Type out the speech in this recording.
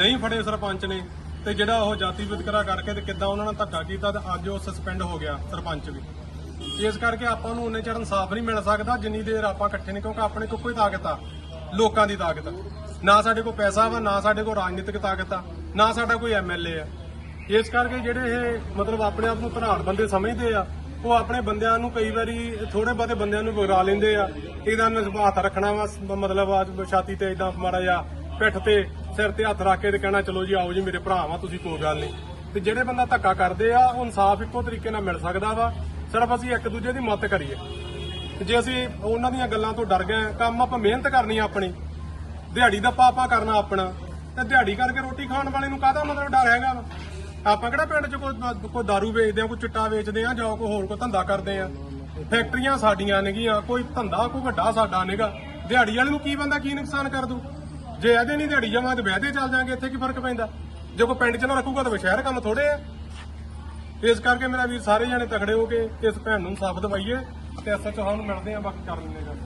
ਨਹੀਂ ਫੜੇ ਸਰਪੰਚ ਨੇ ਤੇ ਜਿਹੜਾ ਉਹ ਜਾਤੀ ਵਿਤਕਰਾ ਕਰਕੇ ਤੇ ਕਿੱਦਾਂ ਉਹਨਾਂ ਨਾਲ ਧੱਕਾ ਕੀਤਾ ਤੇ ਅੱਜ ਉਹ ਸਸਪੈਂਡ ਹੋ ਗਿਆ ਸਰਪੰਚ ਵੀ। ਇਸ ਕਰਕੇ ਆਪਾਂ ਨੂੰ ਉਨੇ ਚਿਰ ਇਨਸਾਫ ਨਹੀਂ ਮਿਲ ਸਕਦਾ, ਜਿੰਨੀ ਦੇਰ ਆਪਾਂ ਇਕੱਠੇ ਨਹੀਂ ਕਿਉਂਕਿ ਆਪਣੇ ਕੋਲ ਕੋਈ ਤਾਕਤ ਆ, ਲੋਕਾਂ ਦੀ ਤਾਕਤ ਨਾ ਸਾਡੇ ਕੋਲ ਪੈਸਾ ਵਾ, ਨਾ ਸਾਡੇ ਕੋਲ ਰਾਜਨੀਤਿਕ ਤਾਕਤ ਆ, ਨਾ ਸਾਡਾ ਕੋਈ ਐਮਐਲਏ ਆ। ਇਸ ਕਰਕੇ ਜਿਹੜੇ ਇਹ ਮਤਲਬ ਆਪਣੇ ਆਪ ਨੂੰ ਧਨਾੜ ਬੰਦੇ ਸਮਝਦੇ ਆ, ਉਹ ਆਪਣੇ ਬੰਦਿਆਂ ਨੂੰ ਕਈ ਵਾਰੀ ਥੋੜੇ ਬਹੁਤੇ ਬੰਦਿਆਂ ਨੂੰ ਵਿਗੜਾ ਲੈਂਦੇ ਆ। ਇਹਦਾ ਨਿਸਬਾ ਹੱਥ ਰੱਖਣਾ ਵਾ, ਮਤਲਬ ਆ ਛਾਤੀ ਤੇ ਇਦਾਂ ਮਾੜਾ ਜਿਹਾ ਪਿੱਠ ਤੇ ਸਿਰ ਤੇ ਹੱਥ ਰੱਖ ਕੇ ਤੇ ਕਹਿਣਾ, ਚਲੋ ਜੀ, ਆਓ ਜੀ, ਮੇਰੇ ਭਰਾ ਵਾ, ਤੁਸੀਂ ਕੋਈ ਗੱਲ ਨਹੀਂ। ਤੇ ਜਿਹੜੇ ਬੰਦਾ ਧੱਕਾ ਕਰਦੇ ਆ, ਉਹ ਇਨਸਾਫ ਇੱਕੋ ਤਰੀਕੇ ਨਾਲ ਮਿਲ ਸਕਦਾ ਵਾ। ਸਿਰਫ ਅਸੀਂ ਇੱਕ ਦੂਜੇ ਦੀ ਮਦਦ ਕਰੀਏ। ਤੇ ਜੇ ਅਸੀਂ ਉਹਨਾਂ ਦੀਆਂ ਗੱਲਾਂ ਤੋਂ ਡਰ ਗਏ, ਕੰਮ ਆਪਾਂ ਮਿਹਨਤ ਕਰਨੀ ਆ ਆਪਣੀ। ਦਿਹਾੜੀ ਦਾ ਪਾਪਾ ਕਰਨਾ ਆਪਣਾ। ਤੇ ਦਿਹਾੜੀ ਕਰਕੇ ਰੋਟੀ ਖਾਣ ਵਾਲੇ ਨੂੰ ਕਾਹਦਾ ਮਤਲਬ ਡਰ ਹੈਗਾ ਵਾ? ਆਪਾਂ ਕਿਹੜਾ ਪਿੰਡ 'ਚ ਕੋਈ ਕੋਈ ਦਾਰੂ ਵੇਚਦੇ ਆ, ਕੋਈ ਚਿੱਟਾ ਵੇਚਦੇ ਆ, ਜਾਂ ਕੋਈ ਹੋਰ ਕੋਈ ਧੰਦਾ ਕਰਦੇ ਆ? ਫੈਕਟਰੀਆਂ ਸਾਡੀਆਂ ਨੇਗੀਆਂ, ਕੋਈ ਧੰਦਾ ਕੋਈ ਵੱਡਾ ਸਾਡਾ ਨੇਗਾ। ਦਿਹਾੜੀ ਵਾਲੇ ਨੂੰ ਕੀ ਬੰਦਾ ਕੀ ਨੁਕਸਾਨ ਕਰ ਦੂ? ਜੇ ਇਹਦੇ ਨਹੀਂ ਦਿਹਾੜੀ ਜਮਾ ਤੇ ਵਹਿਦੇ ਚੱਲ ਜਾਾਂਗੇ, ਇੱਥੇ ਕੀ ਫ਼ਰਕ ਪੈਂਦਾ? ਜੇ ਕੋਈ ਪਿੰਡ 'ਚ ਨਾ ਰੱਖੂਗਾ ਤਾਂ ਸ਼ਹਿਰ ਕੰਮ ਥੋੜੇ ਆ। ਇਸ ਕਰਕੇ ਮੇਰਾ ਵੀਰ ਸਾਰੇ ਜਣੇ ਤਖੜੇ ਹੋ ਕੇ ਇਸ ਭੈਣ ਨੂੰ ਸਾਫ਼ ਦਵਾਈਏ ਤੇ ਐਸਐਚਓ ਨੂੰ ਮਿਲਦੇ ਆ, ਬਾਕੀ ਕਰ ਲੈਂਦੇ ਗੱਲ।